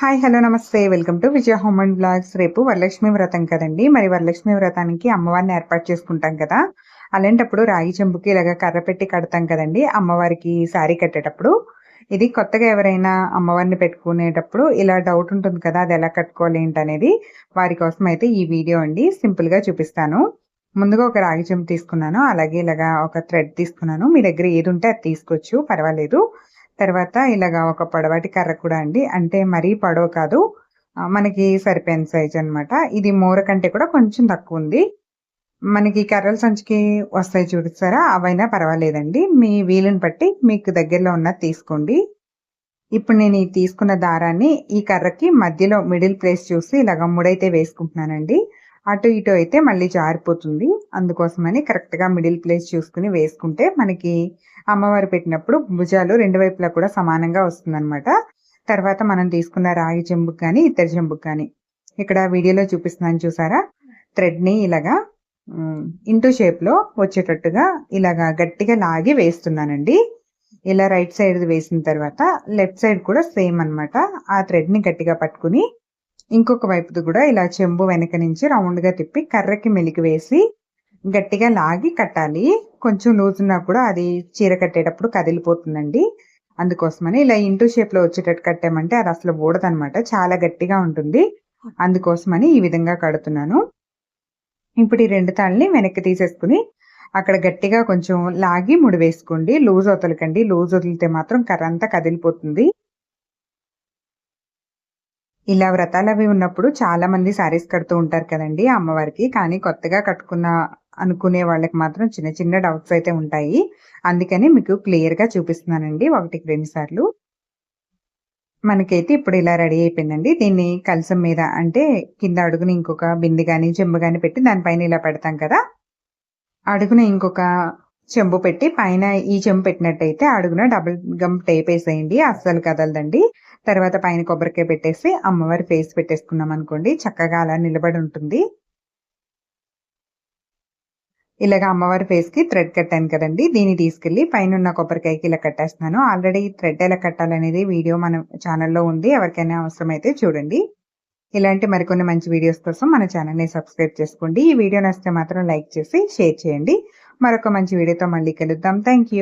Hi hello నమస్తే. Welcome to Vijaya home and blogs. రేపు వరలక్ష్మి వ్రతం కదండి. మరి వరలక్ష్మి వ్రతానికి అమ్మవారిని ఏర్పాటు చేసుకుంటాం కదా. అలాంటప్పుడు రాగి చెంబుకి ఇలాగ కర్ర పెట్టి కడతాం కదండి. అమ్మవారికి శారీ కట్టేటప్పుడు. ఇది కొత్తగా ఎవరైనా అమ్మవారిని పెట్టుకునేటప్పుడు ఇలా డౌట్ ఉంటుంది కదా అది ఎలా కట్టుకోవాలి ఏంటనేది. వారి కోసం అయితే ఈ వీడియో అండి. సింపుల్గా చూపిస్తాను. ముందుగా ఒక రాగి చెంబు తీసుకున్నాను. అలాగే ఇలాగా ఒక థ్రెడ్ తీసుకున్నాను. మీ దగ్గర ఏది ఉంటే అది తీసుకోవచ్చు. పర్వాలేదు. తర్వాత ఇలాగా ఒక పొడవాటి కర్ర కూడా అండి. అంటే మరీ పొడవు కాదు. మనకి సరిపోయిన సైజ్ అనమాట ఇది మూర కంటే కూడా కొంచెం తక్కువ ఉంది. మనకి కర్రల సంచికి వస్తాయి చూపిస్తారా అవైనా పర్వాలేదండి. మీ వీలుని బట్టి మీకు దగ్గరలో ఉన్నది తీసుకోండి. ఇప్పుడు నేను ఈ తీసుకున్న దారాన్ని ఈ కర్రకి మధ్యలో మిడిల్ ప్లేస్ చూసి ఇలాగ ముడైతే వేసుకుంటున్నానండి. అటు ఇటు అయితే మళ్ళీ జారిపోతుంది. అందుకోసమని కరెక్ట్గా మిడిల్ ప్లేస్ చూసుకుని వేసుకుంటే మనకి అమ్మవారు పెట్టినప్పుడు భుజాలు రెండు వైపులా కూడా సమానంగా వస్తుందన్నమాట. తర్వాత మనం తీసుకున్న రాగి చెంబుకు కానీ ఇతర చెంబుకు కానీ ఇక్కడ వీడియోలో చూపిస్తున్నాను చూసారా? థ్రెడ్ని ఇలాగా ఇంటూ షేప్లో వచ్చేటట్టుగా ఇలాగా గట్టిగా లాగి వేస్తున్నానండి. ఇలా రైట్ సైడ్ వేసిన తర్వాత లెఫ్ట్ సైడ్ కూడా సేమ్ అనమాట ఆ థ్రెడ్ని గట్టిగా పట్టుకుని ఇంకొక వైపుది కూడా ఇలా చెంబు వెనక నుంచి రౌండ్గా తిప్పి కర్రకి మెలికి వేసి గట్టిగా లాగి కట్టాలి. కొంచెం లూజ్ ఉన్నా కూడా అది చీర కట్టేటప్పుడు కదిలిపోతుందండి. అందుకోసమని ఇలా ఇంటూ షేప్లో వచ్చేటట్టు కట్టామంటే అది అసలు ఊడదనమాట. చాలా గట్టిగా ఉంటుంది. అందుకోసమని ఈ విధంగా కడుతున్నాను. ఇప్పుడు ఈ రెండు తాళ్ళని వెనక్కి తీసేసుకుని అక్కడ గట్టిగా కొంచెం లాగి ముడి వేసుకోండి లూజ్ వదలకండి లూజ్ వదిలితే మాత్రం కర్ర అంతా కదిలిపోతుంది. ఇలా వ్రతాలు అవి ఉన్నప్పుడు చాలా మంది శారీస్ కడుతూ ఉంటారు కదండి అమ్మవారికి. కానీ కొత్తగా కట్టుకున్న అనుకునే వాళ్ళకి మాత్రం చిన్న చిన్న డౌట్స్ అయితే ఉంటాయి. అందుకని మీకు క్లియర్గా చూపిస్తున్నానండి ఒకటికి రెండు సార్లు. మనకైతే ఇప్పుడు ఇలా రెడీ అయిపోయిందండి. దీన్ని కలసం మీద అంటే కింద అడుగుని ఇంకొక బింది కానీ చెంబు కానీ పెట్టి దానిపైన ఇలా పెడతాం కదా. అడుగున ఇంకొక చెంబు పెట్టి పైన ఈ చెంబు పెట్టినట్టయితే అడుగున డబుల్ గమ్ టేప్ వేసేయండి. అస్సలు కదలదండి. తర్వాత పైన కొబ్బరికాయ పెట్టేసి అమ్మవారి ఫేస్ పెట్టేసుకున్నాం అనుకోండి. చక్కగా అలా నిలబడి ఉంటుంది. ఇలాగ అమ్మవారి ఫేస్కి థ్రెడ్ కట్టాను కదండి. దీన్ని తీసుకెళ్ళి పైన ఉన్న కొబ్బరికాయకి ఇలా కట్టేస్తున్నాను. ఆల్రెడీ థ్రెడ్ ఎలా కట్టాలనేది వీడియో మన ఛానల్లో ఉంది. ఎవరికైనా అవసరమైతే చూడండి. ఇలాంటి మరికొన్ని మంచి వీడియోస్ కోసం మన ఛానల్ని సబ్స్క్రైబ్ చేసుకోండి. ఈ వీడియో నచ్చితే మాత్రం లైక్ చేసి షేర్ చేయండి. మరొక మంచి వీడియోతో మళ్ళీ కలుద్దాం. థ్యాంక్